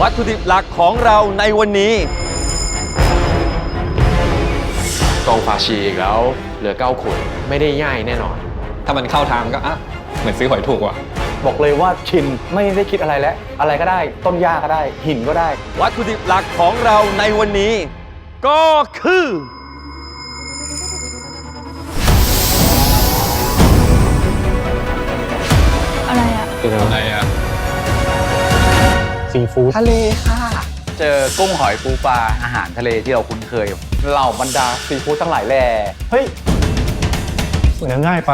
วัตถุดิบหลักของเราในวันนี้ กองฟาชีอีกแล้วเหลือเก้าขวดไม่ได้ง่ายแน่นอน ถ้ามันเข้าทางก็อะเหมือนซื้อหอยถูกว่ะ บอกเลยว่าชินไม่ได้คิดอะไรแล้ว อะไรก็ได้ ต้นหญ้าก็ได้ หินก็ได้ วัตถุดิบหลักของเราในวันนี้ ก็คือ อะไรอะคืออะไรอะ ซีฟู้ดทะเลค่ะ เจอกุ้งหอยปูปลาอาหารทะเลที่เราคุ้นเคยเหล่าบรรดาซีฟู้ดทั้งหลายแหล่เฮ้ยเหมือนง่ายไป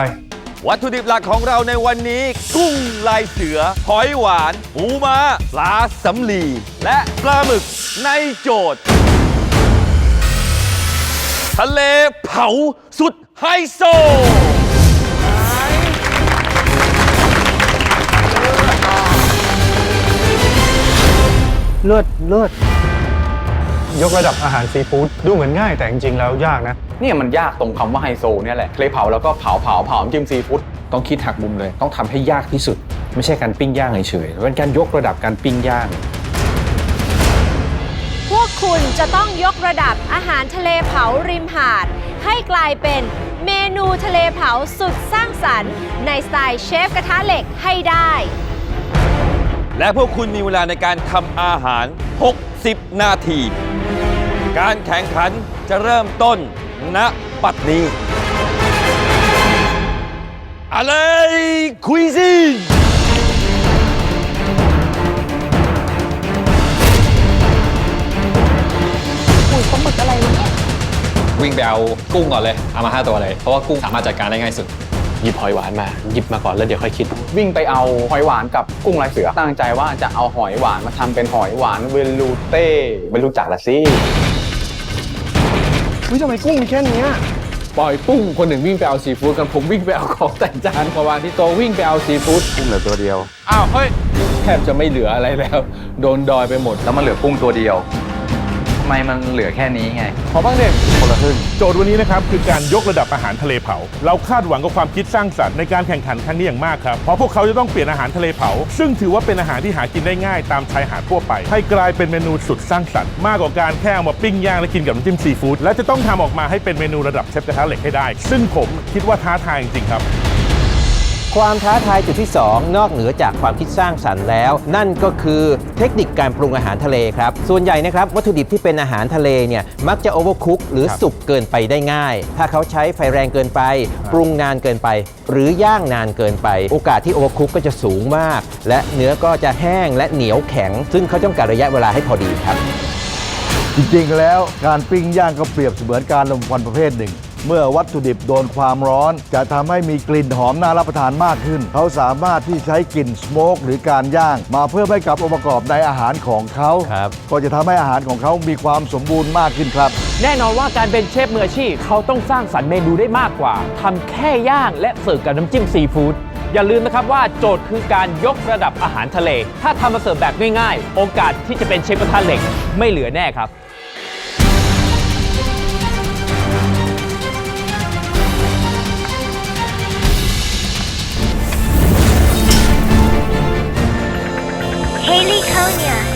วัตถุดิบหลักของเราในวันนี้ กุ้งลายเสือ หอยหวานหมูม้าปลาสำลี และปลาหมึกในโจทย์ ทะเลเผาสุดไฮโซ เลือดเลือดยกระดับอาหารซีฟู้ดดูเหมือนง่ายแต่จริงๆแล้วยากนะ เนี่ยมันยากตรงคำว่าไฮโซเนี่ยแหละทะเลเผาแล้วก็เผาเผาเผาน้ำจิ้มซีฟู้ดต้องคิดหักมุมเลย ต้องทำให้ยากที่สุด ไม่ใช่การปิ้งย่างเฉยๆเป็นการยกระดับการปิ้งย่าง พวกคุณจะต้องยกระดับอาหารทะเลเผาริมหาด ให้กลายเป็นเมนูทะเลเผาสุดสร้างสรรค์ ในสไตล์เชฟกระทะเหล็กให้ได้ และพวกคุณมีเวลาในการทำอาหาร 60 นาที การแข่งขันจะเริ่มต้นณปัดนี้ อะไรคุยซิอุ้ยปลาหมึกอะไรวะเนี่ย วิ่งไปเอากุ้งก่อนเลย เอามาห้าตัวเลย เพราะว่ากุ้งสามารถจัดการได้ง่ายสุด หยิบหอยหวานมา หยิบมาก่อนแล้วเดี๋ยวค่อยคิด วิ่งไปเอาหอยหวานกับกุ้งลายเสือ ตั้งใจว่าจะเอาหอยหวานมาทำเป็นหอยหวานเวลูเต้ไม่รู้จักละสิปล่อยปุ้งคนหนึ่งวิ่งไปเอาซีฟู้ดกันผมวิ่งไปเอาของแต่งจานมาวางที่โต๊ะวิ่งไปเอาซีฟู้ดกุ้งเหลือตัวเดียว อ้าวเฮ้ยแทบจะไม่เหลืออะไรแล้ว โดนดอยไปหมด แล้วมันเหลือกุ้งตัวเดียวทำ ไมมันเหลือแค่นี้ไง ขอบ้างเด่นคนละครึ่งโจทย์วันนี้นะครับคือการยกระดับอาหารทะเลเผา เราคาดหวังกับความคิดสร้างสรรค์ในการแข่งขันครั้งนี้อย่างมากครับ เพราะพวกเขาจะต้องเปลี่ยนอาหารทะเลเผา ซึ่งถือว่าเป็นอาหารที่หากินได้ง่ายตามชายหาดทั่วไป ให้กลายเป็นเมนูสุดสร้างสรรค์มากกว่าการแค่เอามาปิ้งย่างและกินกับน้ำจิ้มซีฟู้ดและจะต้องทำออกมาให้เป็นเมนูระดับเชฟกระทะเหล็กให้ได้ ซึ่งผมคิดว่าท้าทายจริงๆครับ ความท้าทายจุดที่ 2 นอกเหนือจากความคิดสร้างสรรค์แล้ว นั่นก็คือเทคนิคการปรุงอาหารทะเลครับ ส่วนใหญ่นะครับวัตถุดิบที่เป็นอาหารทะเลเนี่ยมักจะโอเวอร์คุกหรือสุกเกินไปได้ง่าย ถ้าเขาใช้ไฟแรงเกินไป ปรุงนานเกินไป หรือย่างนานเกินไป โอกาสที่โอเวอร์คุกก็จะสูงมาก และเนื้อก็จะแห้งและเหนียวแข็ง ซึ่งเขาต้องการระยะเวลาให้พอดีครับ จริงๆแล้วการปิ้งย่างก็เปรียบเสมือนการลมควันประเภทหนึ่ง เมื่อวัตถุดิบโดนความร้อน จะทำให้มีกลิ่นหอมน่ารับประทานมากขึ้น เขาสามารถที่ใช้กลิ่นสโมกหรือการย่าง มาเพิ่มให้กับองค์ประกอบในอาหารของเขา ครับ ก็จะทำให้อาหารของเขามีความสมบูรณ์มากขึ้นครับ แน่นอนว่าการเป็นเชฟมืออาชีพเขาต้องสร้างสรรค์เมนูได้มากกว่าทำแค่ย่างและเสิร์ฟกับน้ำจิ้มซีฟู้ดอย่าลืมนะครับว่าโจทย์คือการยกระดับอาหารทะเล ถ้าทำมาเสิร์ฟแบบง่ายๆ โอกาสที่จะเป็นเชฟกระทะเหล็กไม่เหลือแน่ครับ 爱你